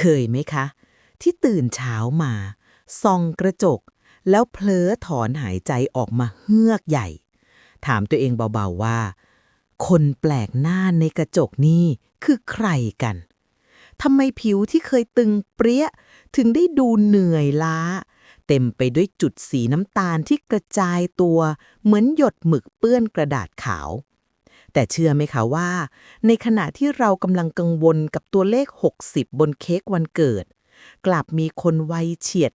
เคยไหมคะ ที่ตื่นเช้ามาส่องกระจก แล้วเพลอถอนหายใจออกมาเฮือกใหญ่ ถามตัวเองเบาๆว่า คนแปลกหน้าในกระจกนี่คือใครกันทำไมผิวที่เคยตึงเปรี้ย ถึงได้ดูเหนื่อยล้า เต็มไปด้วยจุดสีน้ำตาลที่กระจายตัว เหมือนหยดหมึกเปื้อนกระดาษขาว แต่เชื่อไหมคะว่า ในขณะที่เรากำลังกังวลกับตัวเลข 60 บนเค้กวันเกิด กลับมีคนวัยเฉียด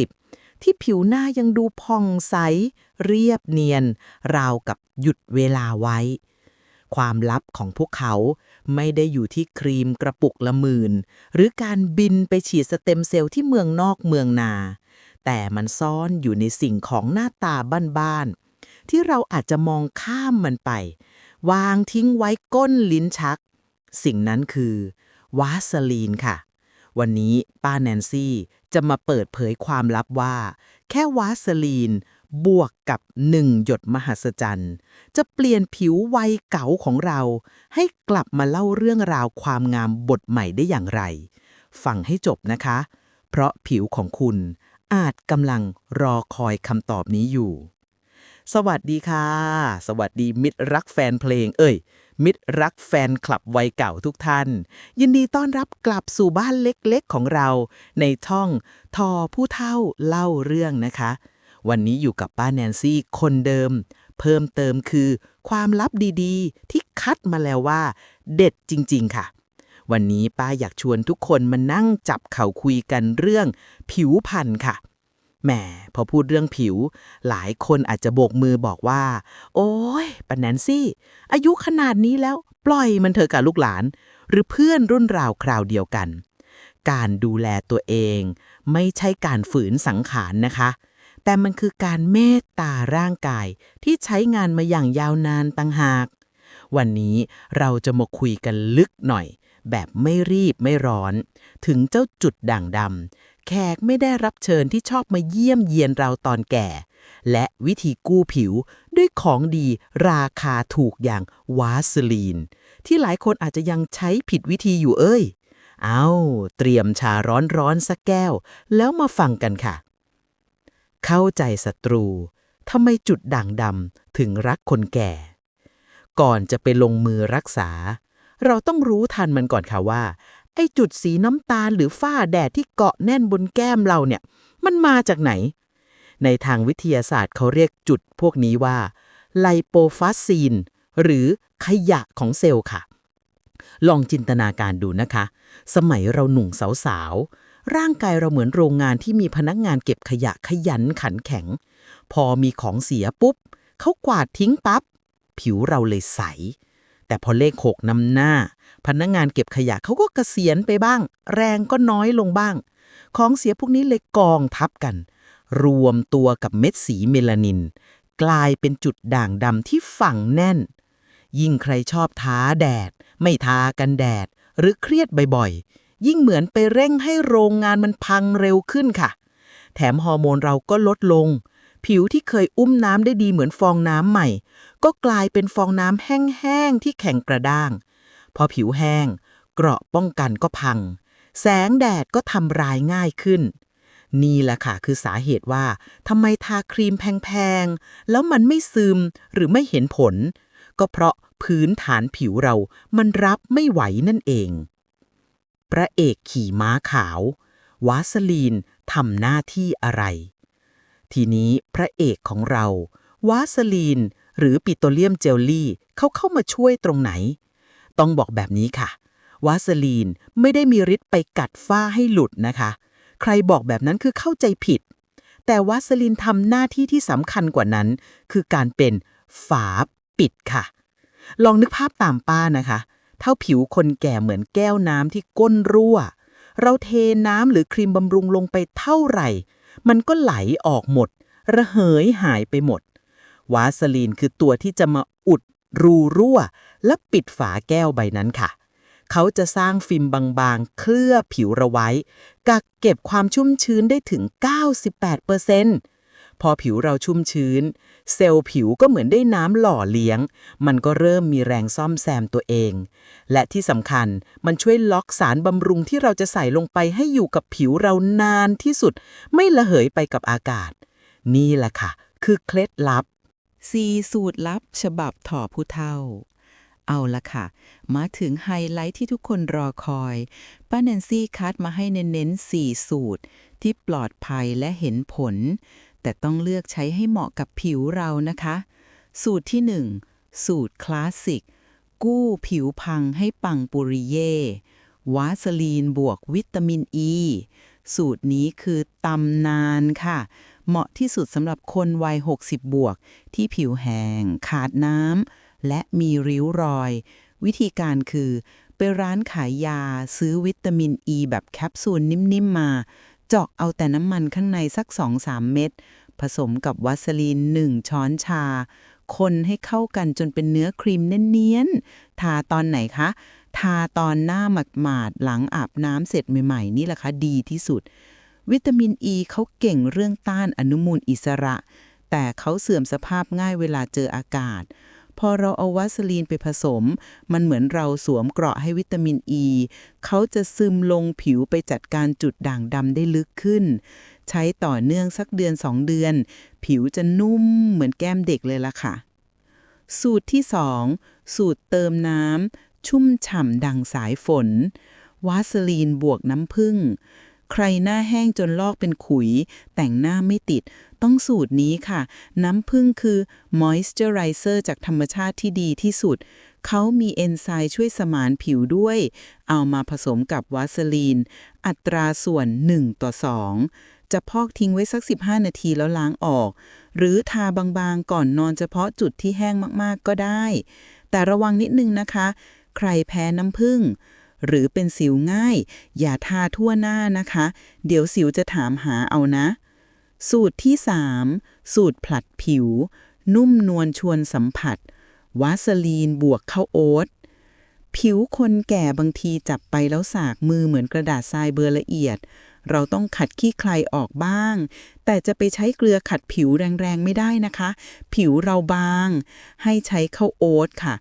90 ที่ผิวหน้ายังดูผ่องใส เรียบเนียน ราวกับหยุดเวลาไว้ ความลับของพวกเขาไม่ได้อยู่ที่ครีมกระปุกละหมื่น หรือการบินไปฉีดสเต็มเซลล์ที่เมืองนอกเมืองนา แต่มันซ่อนอยู่ในสิ่งของหน้าตาบ้านๆที่เราอาจจะมองข้ามมันไป วางทิ้งไว้ก้นลิ้นชัก สิ่งนั้นคือวาสลีนค่ะ วันนี้ป้าแนนซี่จะมาเปิดเผยความลับว่า แค่วาสลีนบวกกับหนึ่งหยดมหัศจรรย์ จะเปลี่ยนผิววัยเก๋าของเรา ให้กลับมาเล่าเรื่องราวความงามบทใหม่ได้อย่างไร ฟังให้จบนะคะ เพราะผิวของคุณอาจกำลังรอคอยคำตอบนี้อยู่ สวัสดีค่ะ สวัสดีมิตรรักแฟนเพลง เอ้ยมิตรรักแฟนคลับวัยเก่าทุกท่าน ยินดีต้อนรับกลับสู่บ้านเล็กๆของเรา ในช่องทอผู้เท่าเล่าเรื่องนะคะ วันนี้อยู่กับป้าแนนซี่คนเดิม เพิ่มเติมคือ ความลับดีๆ ที่คัดมาแล้วว่า เด็ดจริง ๆ ค่ะ วันนี้ป้าอยากชวนทุกคนมานั่งจับเข่าคุยกันเรื่อง ผิวพรรณค่ะ แหมพอพูดเรื่องผิว หลายคนอาจจะโบกมือบอกว่า โอ้ยปาแนนซี่ อายุขนาดนี้แล้วปล่อยมันเถอะกับลูกหลาน หรือเพื่อนรุ่นราวคราวเดียวกัน การดูแลตัวเอง ไม่ใช่การฝืนสังขารนะคะ แต่มันคือการเมตตาร่างกายที่ใช้งานมาอย่างยาวนานตั้งหาก วันนี้เราจะมาคุยกันลึกหน่อย แบบไม่รีบไม่ร้อน ถึงเจ้าจุดด่างดำ แขกไม่ได้รับเชิญที่ชอบมาเยี่ยมเยียนเราตอนแก่ และวิธีกู้ผิวด้วยของดีราคาถูกอย่างวาสลีน ที่หลายคนอาจจะยังใช้ผิดวิธีอยู่เอ้ย เอาเตรียมชาร้อนๆสักแก้ว แล้วมาฟังกันค่ะ เข้าใจศัตรูทำไมจุดด่างดำถึงรักคนแก่ ก่อนจะไปลงมือรักษา เราต้องรู้ทันมันก่อนค่ะว่า ไอ้จุดสีน้ำตาลหรือฝ้าแดดที่เกาะแน่นบนแก้มเราเนี่ย มันมาจากไหน ในทางวิทยาศาสตร์เขาเรียกจุดพวกนี้ว่าไลโปฟาซีน หรือขยะของเซลล์ค่ะ ลองจินตนาการดูนะคะ สมัยเราหนุ่งสาวๆ ร่างกายเราเหมือนโรงงานที่มีพนักงานเก็บขยะขยันขันแข็ง พอมีของเสียปุ๊บ เขากวาดทิ้งปับ๊บ ผิวเราเลยใส แต่พอเลขหกนำหน้า พนักงานเก็บขยะเขาก็เกษียณไปบ้าง แรงก็น้อยลงบ้าง ของเสียพวกนี้เลยกองทับกัน รวมตัวกับเม็ดสีเมลานิน กลายเป็นจุดด่างดำที่ฝังแน่น ยิ่งใครชอบท้าแดด ไม่ทากันแดด หรือเครียดบ่อยๆ ยิ่งเหมือนไปเร่งให้โรงงานมันพังเร็วขึ้นค่ะ แถมฮอร์โมนเราก็ลดลง ผิวที่เคยอุ้มน้ำได้ดีเหมือนฟองน้ำใหม่ ก็กลายเป็นฟองน้ำแห้งๆที่แข็งกระด้าง พอผิวแห้ง เกราะป้องกันก็พัง แสงแดดก็ทำร้ายง่ายขึ้น นี่แหละค่ะคือสาเหตุว่าทำไมทาครีมแพงๆ แล้วมันไม่ซึมหรือไม่เห็นผล ก็เพราะพื้นฐานผิวเรามันรับไม่ไหวนั่นเอง พระเอกขี่ม้าขาว วาสลีนทำหน้าที่อะไร ทีนี้พระเอกของเราวาสลีน หรือปิโตรเลียมเจลลี่เขาเข้ามาช่วยตรงไหน ต้องบอกแบบนี้ค่ะ วาสลีนไม่ได้มีฤทธิ์ไปกัดฝ้าให้หลุดนะคะ ใครบอกแบบนั้นคือเข้าใจผิด แต่วาสลีนทำหน้าที่ที่สำคัญกว่านั้น คือการเป็นฝาปิดค่ะ ลองนึกภาพตามป้านะคะเท่าผิวคนแก่เหมือนแก้วน้ำที่ก้นรั่ว เราเทน้ำหรือครีมบำรุงลงไปเท่าไหร่ มันก็ไหลออกหมด ระเหยหายไปหมด วาสลีนคือตัวที่จะมาอุดรูรั่ว และปิดฝาแก้วใบนั้นค่ะ เขาจะสร้างฟิล์มบางๆ เคลือบผิวเราไว้ กักเก็บความชุ่มชื้นได้ถึง 98%พ พอผิวเราชุ่มชื้น เซลล์ผิวก็เหมือนได้น้ำหล่อเลี้ยง มันก็เริ่มมีแรงซ่อมแซมตัวเอง และที่สำคัญมันช่วยล็อกสารบำรุงที่เราจะใส่ลงไปให้อยู่กับผิวเรานานที่สุด ไม่ระเหยไปกับอากาศ นี่แหละค่ะ คือเคล็ดลับสี่สูตรลับฉบับถอผู้เท่า เอาละค่ะ มาถึงไฮไลท์ที่ทุกคนรอคอย ป้าแนนซี่คัดมาให้เน้นๆสี่สูตร ที่ปลอดภัยและเห็นผล แต่ต้องเลือกใช้ให้เหมาะกับผิวเรานะคะ สูตรที่หนึ่งสูตรคลาสสิก กู้ผิวพังให้ปังปุริเย่วาสลีนบวกวิตามินอ e. ีสูตรนี้คือตำนานค่ะ เหมาะที่สุดสำหรับคนวัย 60 บวก ที่ผิวแห้งขาดน้ำและมีริ้วรอย วิธีการคือ ไปร้านขายยาซื้อวิตามินอ e ีแบบแคปซูลนิ่ม ๆ มา เจาะเอาแต่น้ำมันข้างในสัก 2-3 เม็ดผสมกับวาสลีน1ช้อนชา คนให้เข้ากันจนเป็นเนื้อครีมเนียนๆ ทาตอนไหนคะ ทาตอนหน้าหมาดๆ หลังอาบน้ำเสร็จใหม่ๆ นี่แหละคะดีที่สุด วิตามินอ e ีเขาเก่งเรื่องต้านอนุมูลอิสระ แต่เขาเสื่อมสภาพง่ายเวลาเจออากาศ พอเราเอาวาสลีนไปผสม มันเหมือนเราสวมเกราะให้วิตามินอ e, ีเขาจะซึมลงผิวไปจัดการจุดด่างดำได้ลึกขึ้น ใช้ต่อเนื่องสักเดือน 2 เดือน ผิวจะนุ่มเหมือนแก้มเด็กเลยล่ะค่ะ สูตรที่ 2 สูตรเติมน้ำชุ่มฉ่ำดังสายฝนวาสลีนบวกน้ำผึ้งใครหน้าแห้งจนลอกเป็นขุย แต่งหน้าไม่ติด ต้องสูตรนี้ค่ะ น้ำผึ้งคือ moisturizer จากธรรมชาติที่ดีที่สุด เขามีเอนไซม์ช่วยสมานผิวด้วย เอามาผสมกับวาสลีน อัตราส่วน 1 ต่อ 2 จะพอกทิ้งไว้สัก 15 นาทีแล้วล้างออก หรือทาบางๆก่อนนอนเฉพาะจุดที่แห้งมากๆก็ได้ แต่ระวังนิดนึงนะคะ ใครแพ้น้ำผึ้งหรือเป็นสิวง่าย อย่าทาทั่วหน้านะคะ เดี๋ยวสิวจะถามหาเอานะ สูตรที่ 3 สูตรผลัดผิว นุ่มนวลชวนสัมผัส วาสลีนบวกข้าวโอ๊ตผิวคนแก่บางทีจับไปแล้วสากมือเหมือนกระดาษทรายเบอร์ละเอียด เราต้องขัดขี้ใครออกบ้าง แต่จะไปใช้เกลือขัดผิวแรงๆไม่ได้นะคะ ผิวเราบาง ให้ใช้ข้าวโอ๊ตค่ะ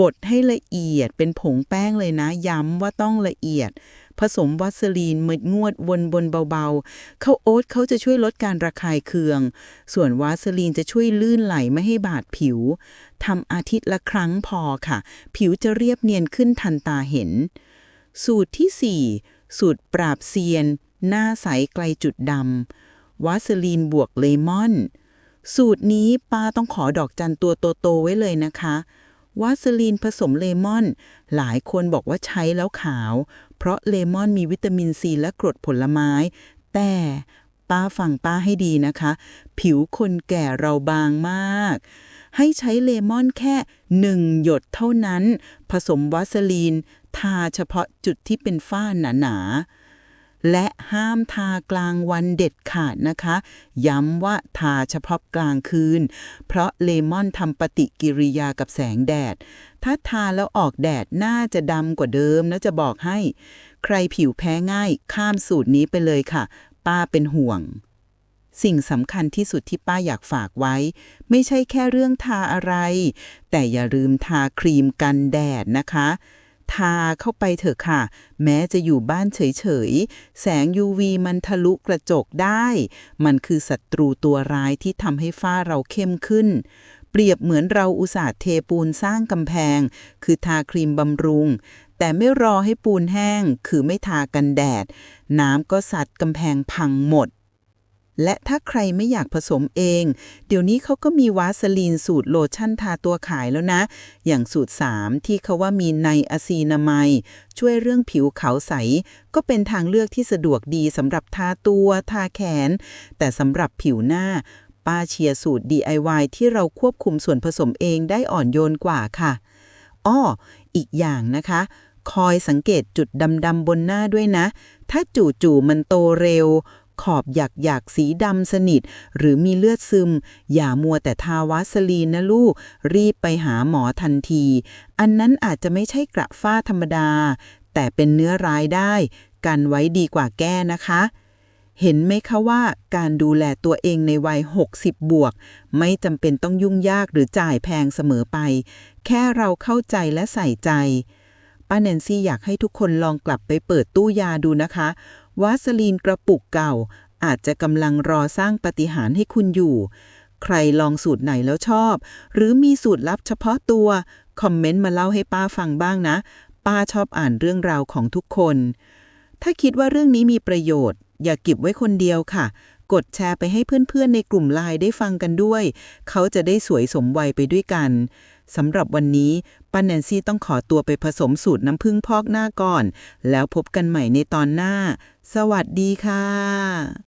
บดให้ละเอียดเป็นผงแป้งเลยนะ ย้ำว่าต้องละเอียด ผสมวัสลีนมืดงวดวนบนเบาๆข้าวโอ๊ตเขาจะช่วยลดการระคายเคือง ส่วนวาสลีนจะช่วยลื่นไหลไม่ให้บาดผิวทำอาทิตย์ละครั้งพอค่ะ ผิวจะเรียบเนียนขึ้นทันตาเห็น สูตรที่ 4 สูตรปราบเซียน หน้าใสไกลจุดดำวาสลีนบวกเลมอน สูตรนี้ป้าต้องขอดอกจันตัวโตๆไว้เลยนะคะ วาสลีนผสมเลมอน หลายคนบอกว่าใช้แล้วขาว เพราะเลมอนมีวิตามินซีและกรดผลไม้ แต่ป้าฟังป้าให้ดีนะคะ ผิวคนแก่เราบางมาก ให้ใช้เลมอนแค่หนึ่งหยดเท่านั้น ผสมวาสลีน ทาเฉพาะจุดที่เป็นฝ้าหนาๆ และห้ามทากลางวันเด็ดขาดนะคะ ย้ำว่าทาเฉพาะกลางคืน เพราะเลมอนทำปฏิกิริยากับแสงแดด ถ้าทาแล้วออกแดดน่าจะดำกว่าเดิมนะจะบอกให้ ใครผิวแพ้ง่ายข้ามสูตรนี้ไปเลยค่ะ ป้าเป็นห่วงสิ่งสำคัญที่สุดที่ป้าอยากฝากไว้ ไม่ใช่แค่เรื่องทาอะไร แต่อย่าลืมทาครีมกันแดดนะคะ ทาเข้าไปเถอะค่ะ แม้จะอยู่บ้านเฉยๆ แสง UV มันทะลุกระจกได้ มันคือศัตรูตัวร้ายที่ทำให้ฝ้าเราเข้มขึ้น เปรียบเหมือนเราอุตส่าห์เทปูนสร้างกำแพง คือทาครีมบำรุง แต่ไม่รอให้ปูนแห้ง คือไม่ทากันแดด น้ำก็สัดกำแพงพังหมด และถ้าใครไม่อยากผสมเอง เดี๋ยวนี้เขาก็มีวาสลีนสูตรโลชั่นทาตัวขายแล้วนะ อย่างสูตร 3 ที่เขาว่ามีไนอะซีนามด์ช่วยเรื่องผิวขาวใส ก็เป็นทางเลือกที่สะดวกดีสำหรับทาตัวทาแขน แต่สำหรับผิวหน้า ป้าเชียร์สูตร DIY ที่เราควบคุมส่วนผสมเองได้อ่อนโยนกว่าค่ะอ้ออีกอย่างนะคะคอยสังเกตจุดดำๆบนหน้าด้วยนะ ถ้าจู่ๆมันโตเร็ว ขอบหยักหยักๆสีดำสนิท หรือมีเลือดซึม อย่ามัวแต่ทาวาสลีนนะลูก รีบไปหาหมอทันที อันนั้นอาจจะไม่ใช่กระฝ้าธรรมดา แต่เป็นเนื้อร้ายได้ กันไว้ดีกว่าแก้นะคะ เห็นไหมคะว่าการดูแลตัวเองในวัย 60 บวก ไม่จำเป็นต้องยุ่งยากหรือจ่ายแพงเสมอไป แค่เราเข้าใจและใส่ใจป้าแนนซี่อยากให้ทุกคนลองกลับไปเปิดตู้ยาดูนะคะ วาสลีนกระปุกเก่า อาจจะกำลังรอสร้างปาฏิหารย์ให้คุณอยู่ ใครลองสูตรไหนแล้วชอบ หรือมีสูตรลับเฉพาะตัว คอมเมนต์มาเล่าให้ป้าฟังบ้างนะ ป้าชอบอ่านเรื่องราวของทุกคน ถ้าคิดว่าเรื่องนี้มีประโยชน์ อย่าเก็บไว้คนเดียวค่ะ กดแชร์ไปให้เพื่อนๆในกลุ่มไลน์ได้ฟังกันด้วย เขาจะได้สวยสมวัยไปด้วยกัน สำหรับวันนี้ป้าแนนซี่ต้องขอตัวไปผสมสูตรน้ำผึ้งพอกหน้าก่อน แล้วพบกันใหม่ในตอนหน้า สวัสดีค่ะ